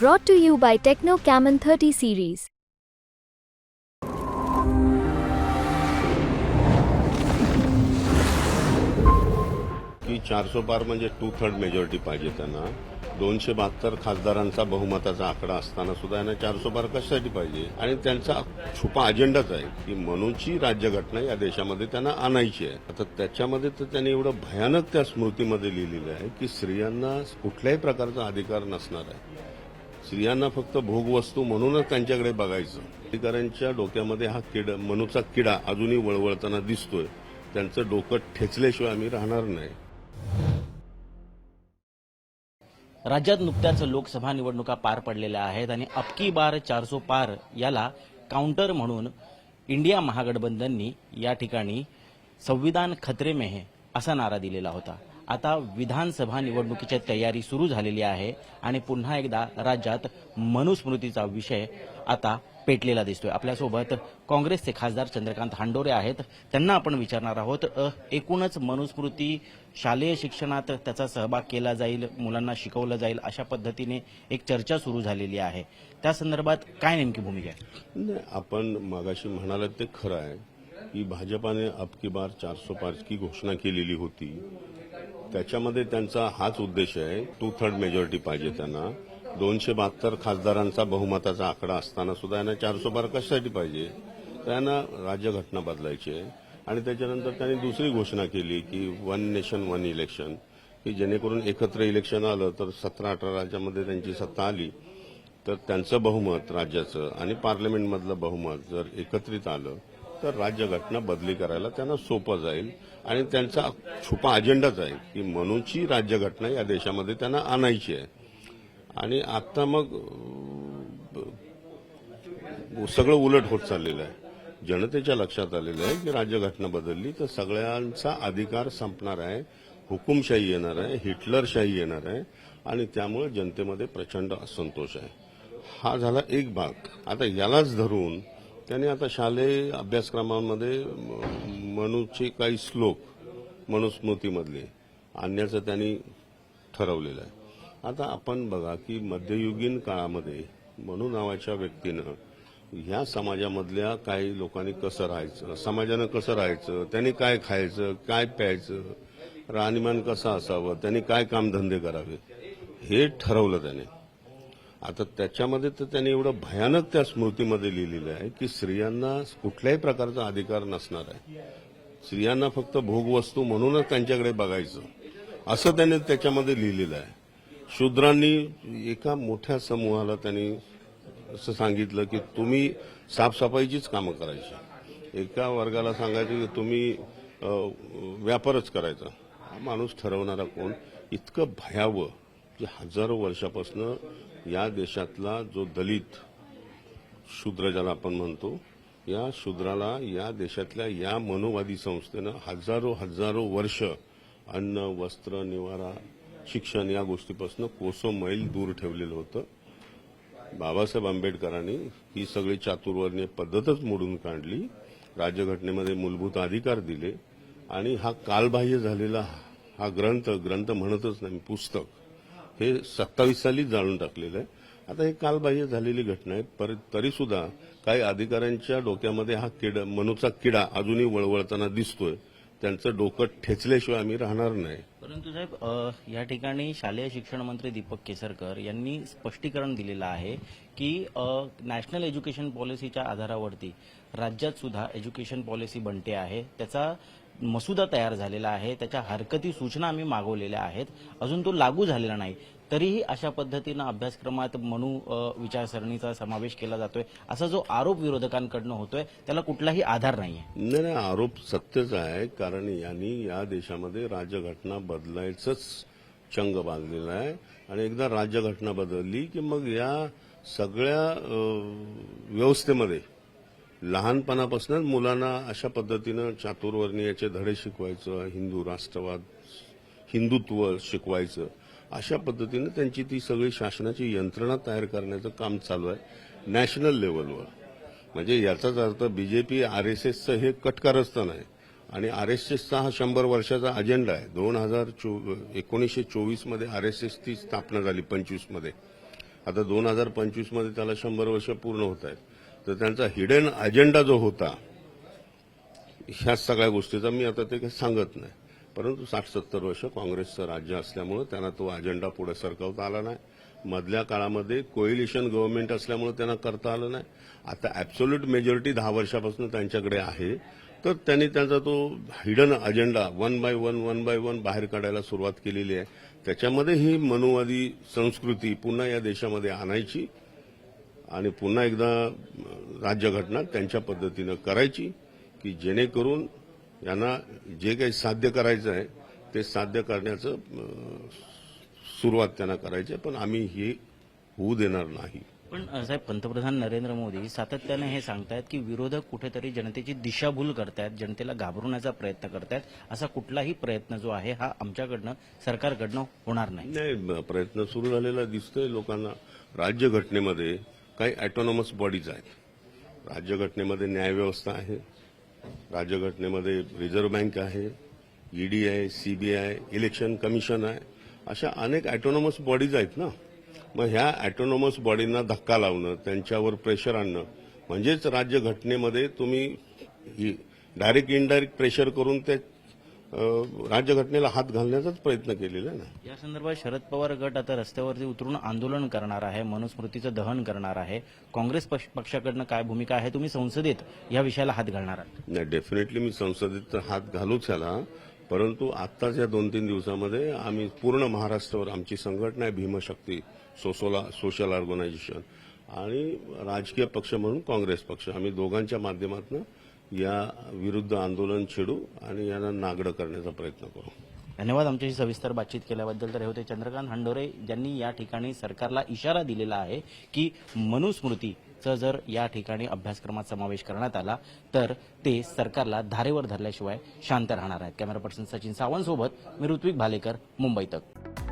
Brought to you by Techno Camon 30 series. की चारसो पार म्हणजे टू थर्ड मेजॉरिटी पाहिजे त्यांना. दोनशे बहात्तर खासदारांचा बहुमताचा आकडा असताना सुद्धा यांना चारसो पार कशासाठी पाहिजे? आणि त्यांचा छुपा अजेंडाच आहे की मनूची राज्यघटना या देशामध्ये त्यांना आणायची आहे. आता त्याच्यामध्ये तर त्यांनी एवढं भयानक त्या स्मृतीमध्ये लिहिलेलं आहे की स्त्रियांना कुठल्याही प्रकारचा अधिकार नसणार आहे. स्त्रियांना फक्त भोगवस्तू म्हणूनच त्यांच्याकडे बघायचं. अधिकाऱ्यांच्या डोक्यामध्ये हा किडा मनूचा किडा अजूनही वळवळताना दिसतोय. त्यांचं डोकं ठेचल्याशिवाय आम्ही राहणार नाही. राज्यात नुकत्याच लोकसभा निवडणुका पार पडलेल्या आहेत आणि अबकी बार चारसो पार याला काउंटर म्हणून इंडिया महागठबंधननी या ठिकाणी संविधान खतरे में है असा नारा दिलेला होता. आता विधानसभा निवडणुकीची तयारी सुरू झालेली आहे आणि पुन्हा एकदा राज्यात मनुस्मृतीचा विषय आता पेटलेला दिसतोय. आपल्यासोबत काँग्रेसचे खासदार चंद्रकांत हांडोरे आहेत. त्यांना आपण विचारणार आहोत एकूणच मनुस्मृती शालेय शिक्षणात त्याचा सहभाग केला जाईल मुलांना शिकवलं जाईल अशा पद्धतीने एक चर्चा सुरू झालेली आहे. त्या संदर्भात काय नेमकी भूमिका आहे? आपण मागाशी म्हणालात ते खरं आहे की भाजपाने अब की बार चारसो की घोषणा केलेली होती. त्याच्यामध्ये त्यांचा हाच उद्देश आहे टू थर्ड मेजॉरिटी पाहिजे त्यांना. दोनशे बहात्तर खासदारांचा बहुमताचा आकडा असताना सुद्धा यांना चारसो पार कशासाठी पाहिजे? त्यांना राज्यघटना बदलायची आहे. आणि त्याच्यानंतर त्यांनी दुसरी घोषणा केली की वन नेशन वन इलेक्शन की जेणेकरून एकत्र इलेक्शन आलं तर सतरा अठरा राज्यामध्ये त्यांची सत्ता आली. तर त्यांचं बहुमत राज्याचं आणि पार्लमेंटमधलं बहुमत जर एकत्रित आलं तर राज्यघटना बदली करायला त्यांना सोपं जाईल आणि त्यांचा छुपा अजेंडाच आहे की म्हणूनची राज्यघटना या देशामध्ये त्यांना आणायची आहे. आणि आता मग सगळं उलट होत चाललेलं आहे. जनतेच्या लक्षात आलेलं आहे की राज्यघटना बदलली तर सगळ्यांचा अधिकार संपणार आहे हुकुमशाही येणार आहे हिटलरशाही येणार आहे आणि त्यामुळे जनतेमध्ये प्रचंड असंतोष आहे. हा झाला एक भाग. आता यालाच धरून त्यांनी आता शालेय अभ्यासक्रमांमध्ये मनूचे काही श्लोक मनुस्मृतीमधले आणण्याचं त्यांनी ठरवलेलं आहे. आता आपण बघा की मध्ययुगीन काळामध्ये मनू नावाच्या व्यक्तीनं ह्या समाजामधल्या काही लोकांनी कसं राहायचं समाजानं कसं राहायचं त्यांनी काय खायचं काय प्यायचं राहणीमान कसं असावं त्यांनी काय कामधंदे करावे हे ठरवलं त्याने. आता त्याच्यामध्ये तर त्यांनी एवढं भयानक त्या स्मृतीमध्ये लिहिलेलं आहे की स्त्रियांना कुठल्याही प्रकारचा अधिकार नसणार आहे. स्त्रियांना फक्त भोगवस्तू म्हणूनच त्यांच्याकडे बघायचं. असं त्याने त्याच्यामध्ये लिहिलेलं आहे. शूद्रांनी एका मोठ्या समूहाला त्यांनी असं सांगितलं की तुम्ही साफसफाईचीच कामं करायची. एका वर्गाला सांगायचं की तुम्ही व्यापारच करायचा. हा माणूस ठरवणारा कोण? इतकं भयावं की हजारो वर्षापासून या देशातला जो दलित शूद्र ज्याला आपण म्हणतो या शूद्राला या देशातल्या या मनोवादी संस्थेनं हजारो हजारो वर्ष अन्न वस्त्र निवारा शिक्षण या गोष्टीपासून कोसो मैल दूर ठेवलेलं होतं. बाबासाहेब आंबेडकरांनी ही सगळी चातुर्वर्णीय पद्धतच मोडून काढली राज्यघटनेमध्ये मूलभूत अधिकार दिले आणि हा कालबाह्य झालेला हा ग्रंथ ग्रंथ म्हणतच नाही पुस्तक. हे सत्तावीस साली जाळून टाकलेलं आहे. आता हे कालबाह्य झालेली घटना आहे. पर तरी सुद्धा काही अधिकाऱ्यांच्या डोक्यामध्ये हा किडा मनूचा किडा अजूनही वळवळताना दिसतोय. त्यांचं डोकं ठेचल्याशिवाय आम्ही राहणार नाही. परंतु साहेब या ठिकाणी शालेय शिक्षण मंत्री दीपक केसरकर यांनी स्पष्टीकरण दिलेलं आहे की नॅशनल एज्युकेशन पॉलिसीच्या आधारावरती राज्यात सुद्धा एज्युकेशन पॉलिसी बनते आहे. त्याचा मसुदा तयार झालेला आहे. त्याच्या हरकती सूचना आम्ही मागवलेल्या आहेत. अजून तो लागू झालेला नाही. तरीही अशा पद्धतीनं अभ्यासक्रमात मनू विचारसरणीचा समावेश केला जातोय. असा जो आरोप विरोधकांकडनं होतोय त्याला कुठलाही आधार नाही नाही नाही आरोप सत्यच आहे. कारण यांनी या देशामध्ये राज्यघटना बदलायचंच चंग बांधलेला आहे. आणि एकदा राज्यघटना बदलली की मग या सगळ्या व्यवस्थेमध्ये लहानपणापासूनच मुलांना अशा पद्धतीनं चातुर्वर्णीयाचे धडे शिकवायचं हिंदू राष्ट्रवाद हिंदुत्व शिकवायचं अशा पद्धतीनं त्यांची ती सगळी शासनाची यंत्रणा तयार करण्याचं काम चालू आहे नॅशनल लेवलवर. म्हणजे याचाच अर्थ बीजेपी आरएसएसचं हे कटकारस्थान आहे. आणि आरएसएसचा हा शंभर वर्षाचा अजेंडा आहे. दोन हजार एकोणीसशे चोवीस एस आरएसएसची स्थापना झाली पंचवीसमध्ये. आता दोन हजार पंचवीसमध्ये त्याला शंभर वर्ष पूर्ण होत आहेत. तर त्यांचा हिडन अजेंडा जो होता ह्या सगळ्या गोष्टीचा मी आता ते काही सांगत नाही. परंतु साठ सत्तर वर्ष काँग्रेसचं राज्य असल्यामुळे त्यांना तो अजेंडा पुढे सरकवता आला नाही. मधल्या काळामध्ये कोएलिशन गव्हर्नमेंट असल्यामुळे त्यांना करता आलं नाही. आता ऍब्सोल्यूट मेजॉरिटी दहा वर्षापासून त्यांच्याकडे आहे. तर त्यांनी त्यांचा तो hidden agenda one by one one by one बाहेर काढायला सुरुवात केलेली आहे. त्याच्यामध्ये ही मनुवादी संस्कृती पुन्हा या देशामध्ये आणायची. आणि पुन्हा एकदा राज्यघटना त्यांच्या पद्धतीनं करायची की जेणेकरून यांना जे काही साध्य करायचं आहे ते साध्य करण्याचं सुरुवात त्यांना करायची पण आम्ही हे होऊ देणार नाही. पण साहेब पंतप्रधान नरेंद्र मोदी सातत्याने हे सांगतायत की विरोधक कुठेतरी जनतेची दिशाभूल करतायत जनतेला घाबरवण्याचा प्रयत्न करतायत. असा कुठलाही प्रयत्न जो आहे हा आमच्याकडनं सरकारकडनं होणार नाही प्रयत्न सुरू झालेला दिसतोय लोकांना. राज्यघटनेमध्ये काही ऑटोनॉमस बॉडीज आहेत. राज्यघटनेमध्ये न्यायव्यवस्था आहे. राज्यघटनेमध्ये रिझर्व्ह बँक आहे. ईडी आहे सीबीआय इलेक्शन कमिशन आहे. अशा अनेक ऑटोनॉमस बॉडीज आहेत ना? मग ह्या ऑटोनॉमस बॉडींना धक्का लावणं त्यांच्यावर प्रेशर आणणं म्हणजेच राज्यघटनेमध्ये तुम्ही डायरेक्ट इनडायरेक्ट प्रेशर करून ते राज्यघटनेला हात घालण्याचाच प्रयत्न केलेला आहे ना. या संदर्भात शरद पवार गट आता रस्त्यावरती उतरून आंदोलन करणार आहे मनुस्मृतीचं दहन करणार आहे. काँग्रेस पक्ष- पक्षाकडनं काय भूमिका आहे तुम्ही संसदेत या विषयाला हात घालणार आहात? नाही डेफिनेटली मी संसदेत हात घालूच याला. परंतु आत्ताच या दोन तीन दिवसामध्ये आम्ही पूर्ण महाराष्ट्रावर आमची संघटना आहे भीमशक्ती सोसोला सोशल ऑर्गनायझेशन आणि राजकीय पक्ष म्हणून काँग्रेस पक्ष. आम्ही दोघांच्या माध्यमातून या विरुद्ध आंदोलन छेडू आणि यांना नागडं करण्याचा प्रयत्न करू. धन्यवाद आमच्याशी सविस्तर बातचीत केल्याबद्दल. तर हे होते चंद्रकांत हंडोरे ज्यांनी या ठिकाणी सरकारला इशारा दिलेला आहे की मनुस्मृतीचा जर या ठिकाणी अभ्यासक्रमात समावेश करण्यात आला तर ते सरकारला धारेवर धरल्याशिवाय शांत राहणार आहेत. कॅमेरा पर्सन सचिन सावंत सोबत मी ऋत्विक भालेकर मुंबई तक.